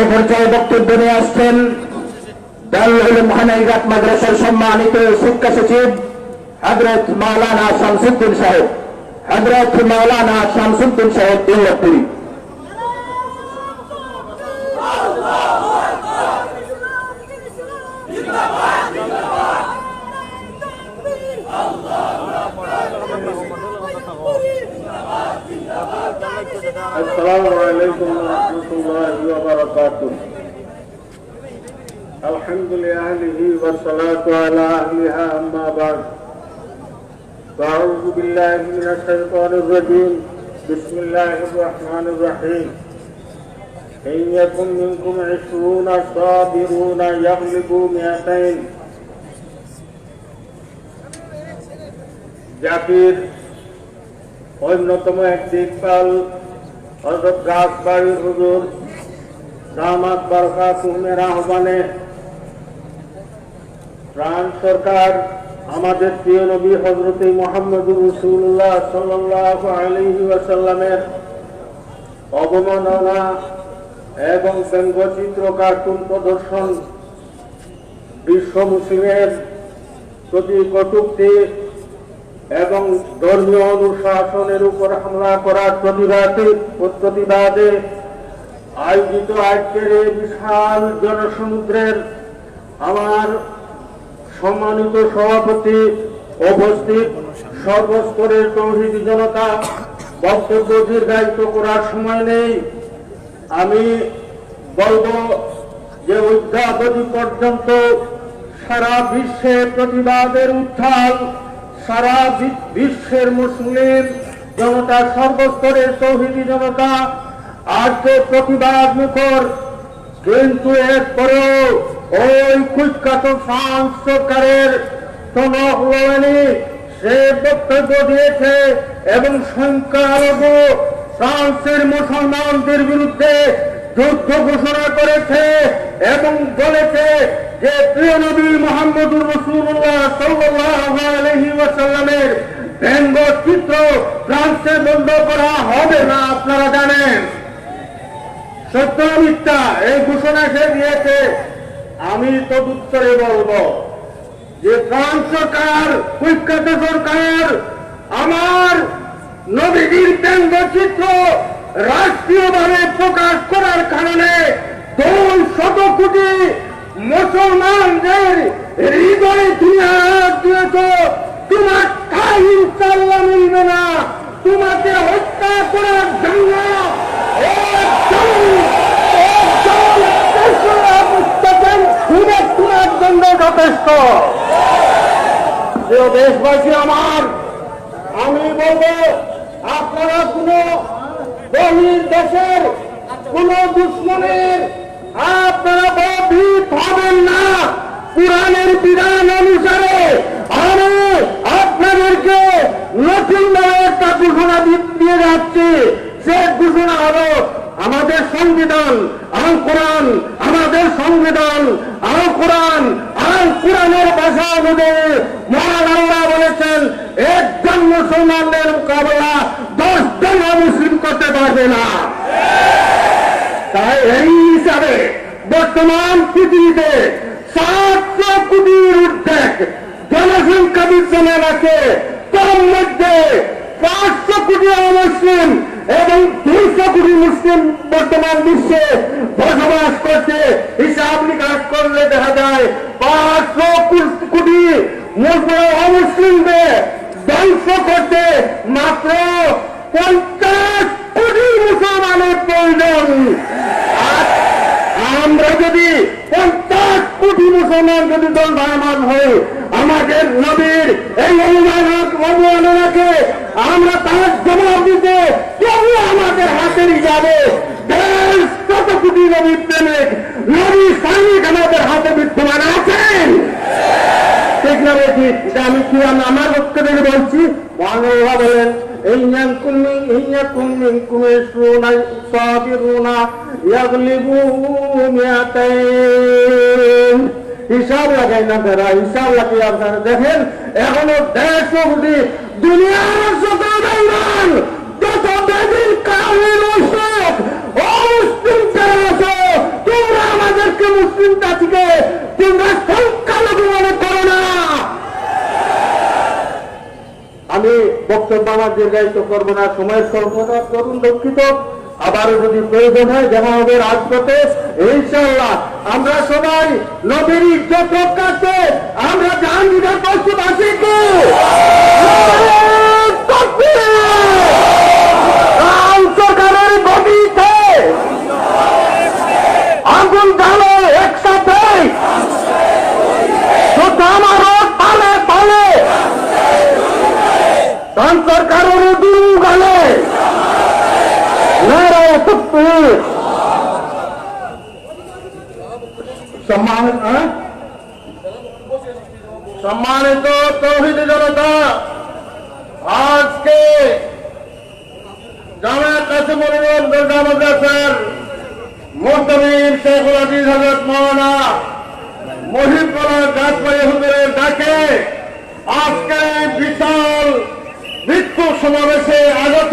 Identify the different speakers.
Speaker 1: এ পর্যায়ে বক্তব্য নিয়ে আসছেন দারুল মহানাইঘাট মাদ্রাসার সম্মানিত শিক্ষা সচিব হজরত মাওলানা শামসুদ্দিন সাহেব। হজরত মাওলানা শামসুদ্দিন সাহেব দিল্লাপুরি
Speaker 2: الحمد لأهله والصلاة على أهلها أما بعد فأعوذ بالله من الشيطان الرجيم بسم الله الرحمن الرحيم إن يكن منكم عشرون صابرون يغلبوا مئتين জাতির অন্যতম এক দিকপাল হজরত গাছবাড়ির হুজুর দামাত বারকা কুহমের আহ্বানে প্রাণ সরকার, আমাদের প্রিয় নবী হজরত মোহাম্মদ রসুল্লাহ সাল্লাহ অবমাননা এবং ব্যঙ্গচিত্র কার্টুন প্রদর্শন বিশ্ব মুসলিমের প্রতি কটুক্তি এবং ধর্মীয় অনুশাসনের উপর হামলা করার প্রতিবাদে প্রতিবাদে আয়োজিত আজকের এই বিশাল জনসমুদ্রের আমার সম্মানিত সভাপতি উপস্থিত, সর্বস্তরের তৌহিদি জনতা, বক্তব্য দীর্ঘায়িত করার সময় নেই। আমি বলব যে অদ্যাবধি পর্যন্ত সারা বিশ্বে প্রতিবাদের উত্থান, সারা বিশ্বের মুসলিম জনতা, সর্বস্তরের তৌহিদি জনতা, আজকে প্রতিবাদ মুখর কিন্তু এরপরেও ওই কুচকাত ফ্রান্স সরকারের তনহলনি সে বক্তব্য দিয়েছে এবং সংখ্যালঘু ফ্রান্সের মুসলমানদের বিরুদ্ধে যুদ্ধ ঘোষণা করেছে এবং বলেছে যে প্রিয় নবী মোহাম্মদুর রসুল্লাহ ওয়াসাল্লামের ব্যঙ্গ চিত্র ফ্রান্সে বন্ধ করা হবে না, আপনারা জানেন। সত্য মিথ্যা, এই ঘোষণা সে দিয়েছে। আমি তদুত্তরে বলব যে ফ্রান্স সরকার, কুখ্যাত সরকার, আমার নবীজির ব্যঙ্গচিত্র রাষ্ট্রীয়ভাবে প্রকাশ করার কারণে দুই শত কোটি মুসলমানদের হৃদয়ে তুমি তোমার ঠাই ইনশাল্লাহ মিলবে না। তোমাকে হত্যা করার জন্য একজন একজন তেসরা পুস্তকের সুযোগ তোমার জন্য যথেষ্ট। প্রিয় দেশবাসী আমার, আমি বলব, আপনারা কোন বহির দেশের, কোন দুশ্মনের, আপনারা ভীত হবেন না। পুরাণের বিধান অনুসারে আমি আপনাদেরকে নতুন একটা ঘোষণা দিয়ে যাচ্ছি। সে ঘোষণা হলো, আমাদের সংবিধান আল কোরআন, আমাদের সংবিধান, আল কোরআন, আল কোরআনের ভাষা অনুযায়ী মহান বলেছেন, একজন মুসলমানদের মোকাবেলা দশ জন মুসলিম করতে পারবে না। তাই এই হিসাবে বর্তমান পৃথিবীতে সাতশো কোটির উদ্বেগ জনসংখ্যা বিদ্যমান আছে। তার মধ্যে পাঁচশো কোটি মুসলিম এবং দুইশো কোটি মুসলিম বর্তমান বিশ্বে বসবাস করছে। হিসাব নিকাশ করলে দেখা যায় পাঁচশো কোটি মুসলিম অমুসলিমদের ধ্বংস করতে মাত্র পঞ্চাশ কোটি মুসলমানের প্রয়োজন আমরা যদি পঞ্চাশ কোটি মুসলমান যদি দল ভাইমান হই, আমাদের নবীর এই অবমাননাকে আমরা তার জবাব দিতে আমাদের হাতের যাবে কত কোটি নবী প্রেমিক নবী সৈনিক আমাদের হাতে বিদ্যমান আছেন। আমি কি আমি আমার বক্তব্যে বলছি? মহানুভা বলেন হিসাব লাগাই না তারা হিসাব লাগিয়ে আপনারা। দেখেন, এখনও দেশ অবধি দুনিয়ার তাদের কারণের অংশেক অমুসলিম যারা আছো তোমরা আমাদেরকে মুসলিম জাতিকে তোমরা সংখ্যালঘু না। আমি বক্তব্য আমার দীর্ঘায়িত করব না সময়ের স্বল্পতা করুন দুঃখিত। আবারও যদি প্রয়োজন হয় দেখা হবে রাজপথে ইনশাল্লাহ আমরা সবাই নবীর ইজ্জত রক্ষাতে আমরা জাহাঙ্গীরের রাম সরকারের দুরু গালে নারায় তকবীর সম্মানিত হ্যাঁ? সম্মানিত তৌহিদ জনতা আজকে জামায়াত কাসিমুল ইমাম দুর্গা মাদ্রাসার মোহতমির শেখুল আজিজ হজরত মৌলানা মহিবুল্লাহ গাছবাড়ি হুজুরের ডাকে আজকে এই বিশাল সমাবেশে আগত